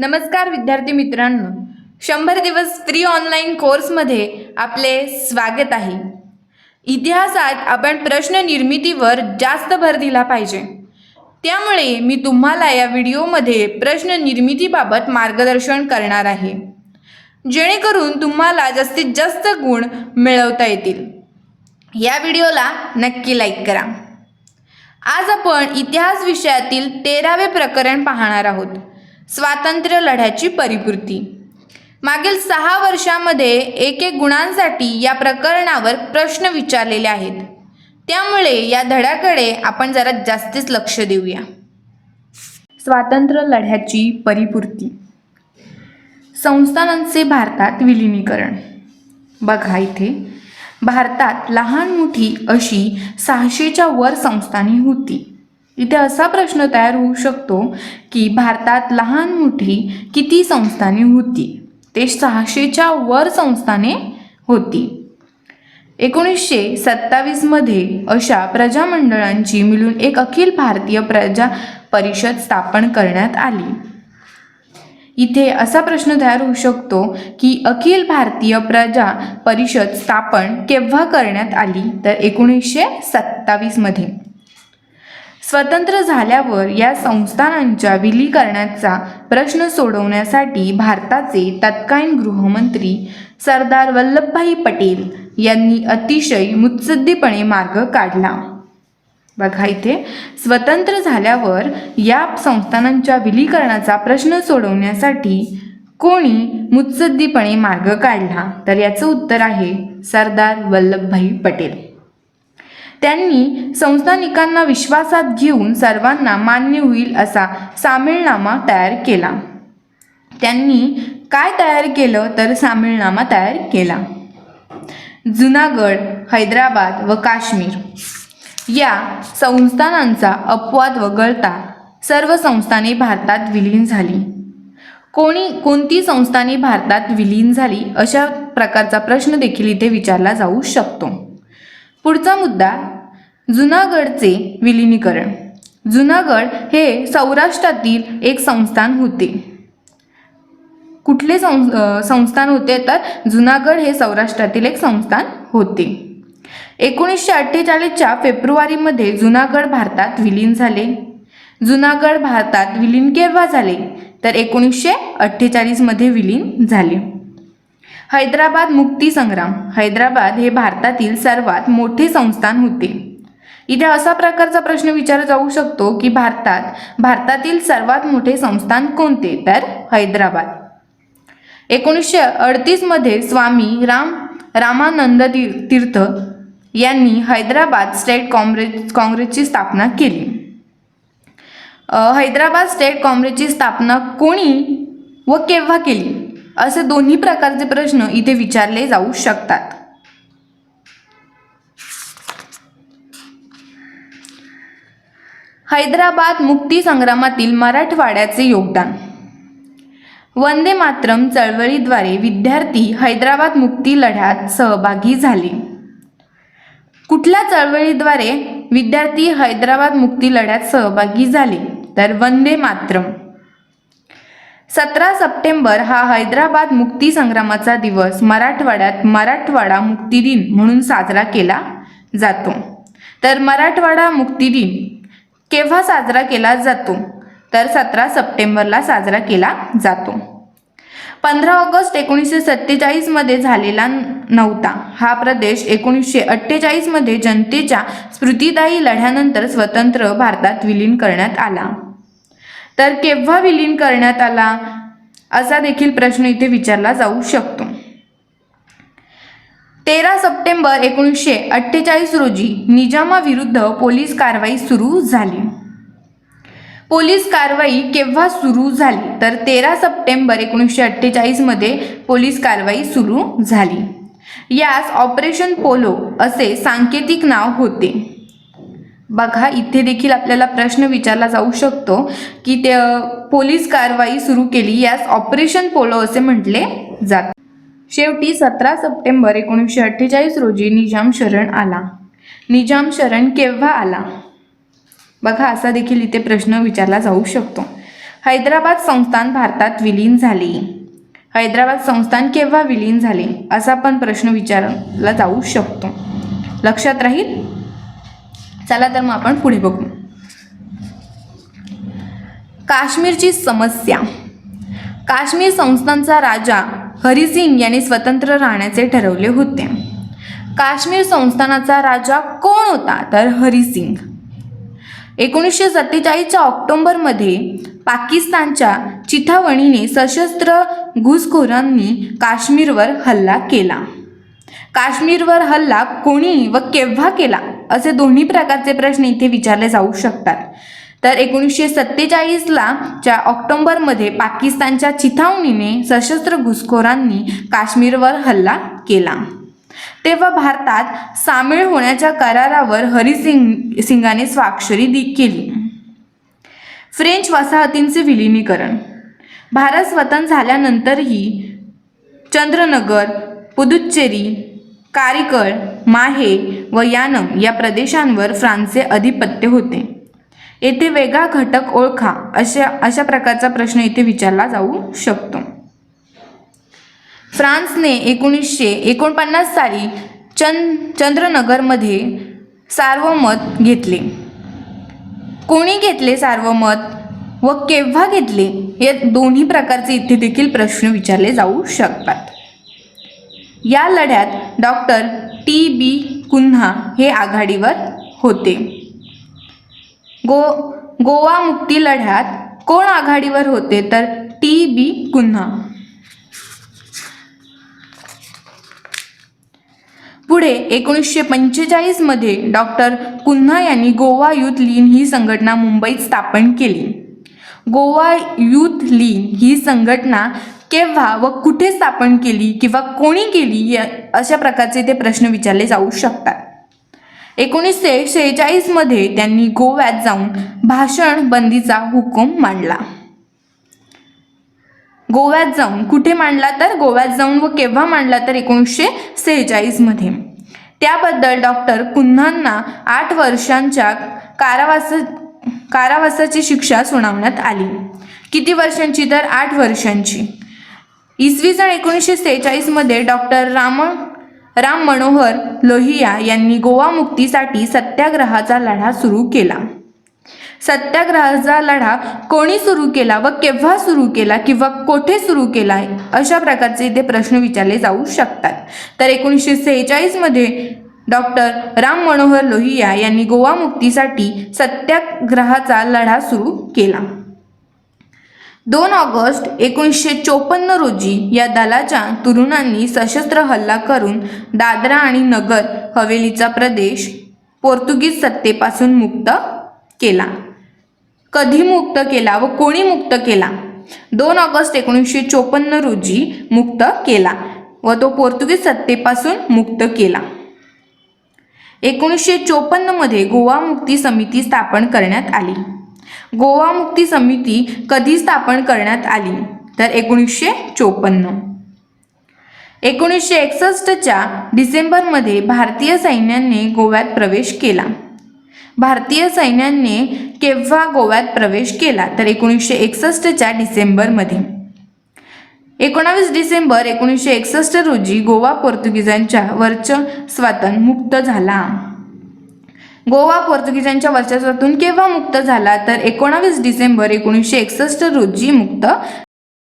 नमस्कार विद्यार्थी मित्रांनो. शंभर दिवस फ्री ऑनलाईन कोर्समध्ये आपले स्वागत आहे. इतिहासात आपण प्रश्न निर्मितीवर जास्त भर दिला पाहिजे. त्यामुळे मी तुम्हाला या व्हिडिओमध्ये प्रश्न निर्मितीबाबत मार्गदर्शन करणार आहे. जेणेकरून तुम्हाला जास्तीत जास्त गुण मिळवता येतील. या व्हिडिओला नक्की लाईक करा. आज आपण इतिहास विषयातील तेरावे प्रकरण पाहणार आहोत. स्वातंत्र्य लढ्याची परिपूर्ती. मागील सहा वर्षामध्ये एक एक गुणांसाठी या प्रकरणावर प्रश्न विचारलेले आहेत. त्यामुळे या धड्याकडे आपण जरा जास्तीच लक्ष देऊया. स्वातंत्र्य लढ्याची परिपूर्ती. संस्थानांचे भारतात विलिनीकरण. बघा इथे. भारतात लहान मोठी अशी सहाशेच्या वर संस्थाने होती. इथे असा प्रश्न तयार होऊ शकतो की भारतात लहान मोठी किती संस्थाने होती? ते सहाशेच्या वर संस्थाने होती. एकोणीसशे सत्तावीसमध्ये अशा प्रजामंडळांची मिळून एक अखिल भारतीय प्रजा परिषद स्थापन करण्यात आली. इथे असा प्रश्न तयार होऊ शकतो की अखिल भारतीय प्रजा परिषद स्थापन केव्हा करण्यात आली? तर एकोणीसशे सत्तावीसमध्ये स्वतंत्र झाल्यावर या संस्थानांच्या विलीकरणाचा प्रश्न सोडवण्यासाठी भारताचे तत्कालीन गृहमंत्री सरदार वल्लभभाई पटेल यांनी अतिशय मुत्सद्दीपणे मार्ग काढला. बघा इथे स्वतंत्र झाल्यावर या संस्थानांच्या विलीकरणाचा प्रश्न सोडवण्यासाठी कोणी मुत्सद्दीपणे मार्ग काढला? तर याचं उत्तर आहे सरदार वल्लभभाई पटेल. त्यांनी संस्थानिकांना विश्वासात घेऊन सर्वांना मान्य होईल असा सामीलनामा तयार केला. त्यांनी काय तयार केलं तर सामीलनामा तयार केला. जुनागड हैदराबाद व काश्मीर या संस्थानांचा अपवाद वगळता सर्व संस्थाने भारतात विलीन झाली. कोणी कोणती संस्थाने भारतात विलीन झाली अशा प्रकारचा प्रश्न देखील इथे विचारला जाऊ शकतो. पुढचा मुद्दा जुनागडचे विलिनीकरण. जुनागड हे सौराष्ट्रातील एक संस्थान होते. कुठले सं संस्थान होते? तर जुनागड हे सौराष्ट्रातील एक संस्थान होते. एकोणीसशे अठ्ठेचाळीसच्या फेब्रुवारीमध्ये जुनागड भारतात विलीन झाले. जुनागड भारतात विलीन केव्हा झाले? तर एकोणीसशे अठ्ठेचाळीसमध्ये विलीन झाले. हैदराबाद मुक्ती संग्राम. हैदराबाद हे भारतातील सर्वात मोठे संस्थान होते. इथे असा प्रकारचा प्रश्न विचारला जाऊ शकतो की भारतात भारतातील सर्वात मोठे संस्थान कोणते? तर हैदराबाद. एकोणीसशे अडतीसमध्ये स्वामी राम रामानंद ती- तीर्थ यांनी हैदराबाद स्टेट काँग्रेस काँग्रेसची स्थापना केली. हैदराबाद स्टेट काँग्रेसची स्थापना कोणी व केव्हा केली? असे दोन्ही प्रकारचे प्रश्न इथे विचारले जाऊ शकतात. हैदराबाद मुक्ती संग्रामातील मराठवाड्याचे योगदान. वंदे मातरम चळवळीद्वारे विद्यार्थी हैदराबाद मुक्ती लढ्यात सहभागी झाले. कुठल्या चळवळीद्वारे विद्यार्थी हैदराबाद मुक्ती लढ्यात सहभागी झाले? तर वंदे मातरम. सतरा सप्टेंबर हा हैदराबाद मुक्ती संग्रामाचा दिवस. मराठवाड्यात मराठवाडा मुक्ती दिन म्हणून साजरा केला जातो. तर मराठवाडा मुक्ती दिन केव्हा साजरा केला जातो? तर सतरा सप्टेंबरला साजरा केला जातो. पंधरा ऑगस्ट एकोणीसशे सत्तेचाळीसमध्ये झालेला नव्हता. हा प्रदेश एकोणीसशे अठ्ठेचाळीसमध्ये जनतेच्या स्मृतिदायी लढ्यानंतर स्वतंत्र भारतात विलीन करण्यात आला. तर केव्हा विलीन करण्यात आला? असा देखील प्रश्न इथे विचारला जाऊ शकतो. तेरा सप्टेंबर एकोणीसशे अठ्ठेचाळीस रोजी निजामाविरुद्ध पोलीस कारवाई सुरू झाली. पोलीस कारवाई केव्हा सुरू झाली? तर तेरा सप्टेंबर एकोणीसशे अठ्ठेचाळीसमध्ये पोलीस कारवाई सुरू झाली. यास ऑपरेशन पोलो असे सांकेतिक नाव होते. बघा इथे देखील आपल्याला प्रश्न विचारला जाऊ शकतो की ते पोलीस कारवाई सुरू केली यास ऑपरेशन पोलो असे म्हटले जाते. शेवटी सतरा सप्टेंबर एकोणीसशे अठ्ठेचाळीस रोजी निजाम शरण आला. निजाम शरण केव्हा आला? बघा असा देखील इथे प्रश्न विचारला जाऊ शकतो. हैदराबाद संस्थान भारतात विलीन झाले. हैदराबाद संस्थान केव्हा विलीन झाले असा पण प्रश्न विचारला जाऊ शकतो. लक्षात राहील? चला तर मग आपण पुढे बघू. काश्मीरची समस्या. काश्मीर संस्थानचा राजा हरिसिंग यांनी स्वतंत्र राहण्याचे ठरवले होते. काश्मीर संस्थानाचा राजा कोण होता तर हरिसिंग एकोणीसशे सत्तेचाळीसच्या ऑक्टोबरमध्ये पाकिस्तानच्या चिथावणीने सशस्त्र घुसखोरांनी काश्मीरवर हल्ला केला. काश्मीरवर हल्ला कोणी व केव्हा केला? असे दोन्ही प्रकारचे प्रश्न इथे विचारले जाऊ शकतात. तर एकोणीसशे सत्तेचाळीसला च्या ऑक्टोबरमध्ये पाकिस्तानच्या चिथावणीने सशस्त्र घुसखोरांनी काश्मीरवर हल्ला केला. तेव्हा भारतात सामील होण्याच्या करारावर हरिसिंग सिंगाने स्वाक्षरी केली. फ्रेंच वसाहतींचे विलिनीकरण. भारत स्वतंत्र झाल्यानंतरही चंद्रनगर पुदुच्चेरी कारिकळ माहे व यानम या प्रदेशांवर फ्रान्सचे अधिपत्य होते. येथे वेगळा घटक ओळखा अशा अशा प्रकारचा प्रश्न इथे विचारला जाऊ शकतो. फ्रान्सने एकोणीसशे एकोणपन्नास साली चंद चंद्रनगरमध्ये सार्वमत घेतले. कोणी घेतले सार्वमत व केव्हा घेतले या दोन्ही प्रकारचे इथे देखील प्रश्न विचारले जाऊ शकतात. या लढ्यात डॉक्टर टी बी कुन्हा हे आघाडीवर होते. गो गोवा मुक्ती लढ्यात कोण आघाडीवर होते तर टी बी कुन्हा पुढे एकोणीसशे पंचेचाळीसमध्ये डॉक्टर कुन्हा यांनी गोवा युथ लीन ही संघटना मुंबईत स्थापन केली. गोवा युथ लीन ही संघटना केव्हा व कुठे स्थापन केली किंवा कोणी केली या अशा प्रकारचे ते प्रश्न विचारले जाऊ शकतात. एकोणीसशे शेहेचाळीसमध्ये त्यांनी गोव्यात जाऊन भाषण बंदीचा हुकूम मांडला. गोव्यात जाऊन कुठे मांडला तर? गोव्यात जाऊन व केव्हा मांडला तर? एकोणीसशे सेहेचाळीसमध्ये त्याबद्दल डॉक्टर कुन्हांना आठ वर्षांच्या कारावास कारावासाची शिक्षा सुनावण्यात आली. किती वर्षांची तर? आठ वर्षांची. इसवी सन एकोणीसशे सेहेचाळीसमध्ये डॉक्टर राम राम मनोहर लोहिया यांनी गोवा मुक्तीसाठी सत्याग्रहाचा लढा सुरू केला. सत्याग्रहाचा लढा कोणी सुरू केला व केव्हा सुरू केला किंवा कोठे सुरू केला अशा प्रकारचे इथे प्रश्न विचारले जाऊ शकतात. तर एकोणीसशे सेहेचाळीसमध्ये डॉक्टर राम मनोहर लोहिया यांनी गोवा मुक्तीसाठी सत्याग्रहाचा लढा सुरू केला. दोन ऑगस्ट एकोणीसशे चोपन्न रोजी या दलाच्या तरुणांनी सशस्त्र हल्ला करून दादरा आणि नगर हवेलीचा प्रदेश पोर्तुगीज सत्तेपासून मुक्त केला. कधी मुक्त केला व कोणी मुक्त केला? दोन ऑगस्ट एकोणीसशे चोपन्न रोजी मुक्त केला व तो पोर्तुगीज सत्तेपासून मुक्त केला. एकोणीसशे चोपन्नमध्ये गोवा मुक्ती समिती स्थापन करण्यात आली. गोवा मुक्ती समिती कधी स्थापन करण्यात आली? तर एकोणीसशे चोपन्न. एकोणीसशे एकसष्टच्या डिसेंबरमध्ये भारतीय सैन्याने गोव्यात प्रवेश केला. भारतीय सैन्याने केव्हा गोव्यात प्रवेश केला? तर एकोणीसशे एकसष्टच्या डिसेंबरमध्ये. एकोणावीस डिसेंबर एकोणीसशे एकसष्ट रोजी गोवा पोर्तुगीजांच्या वर्चस्वातन मुक्त झाला. गोवा पोर्तुगीजांच्या वर्चस्वातून केव्हा मुक्त झाला? तर एकोणावीस डिसेंबर एकोणीसशे एकसष्ट रोजी मुक्त